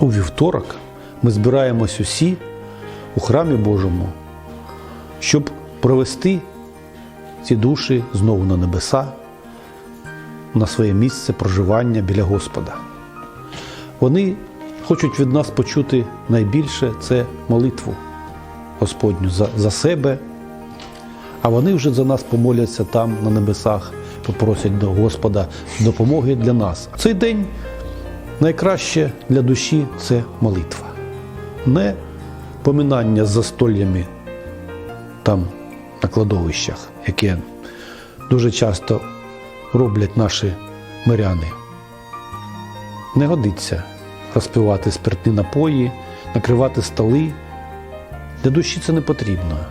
у вівторок ми збираємось усі у храмі Божому, щоб провести ці душі знову на небеса, на своє місце проживання біля Господа. Вони хочуть від нас почути найбільше це молитву Господню за, за себе, а вони вже за нас помоляться там, на небесах, попросять до Господа допомоги для нас. Цей день найкраще для душі це молитва, не поминання з застоллями там на кладовищах, яке дуже часто роблять наші миряни. Не годиться розпивати спиртні напої, накривати столи. Для душі це не потрібно.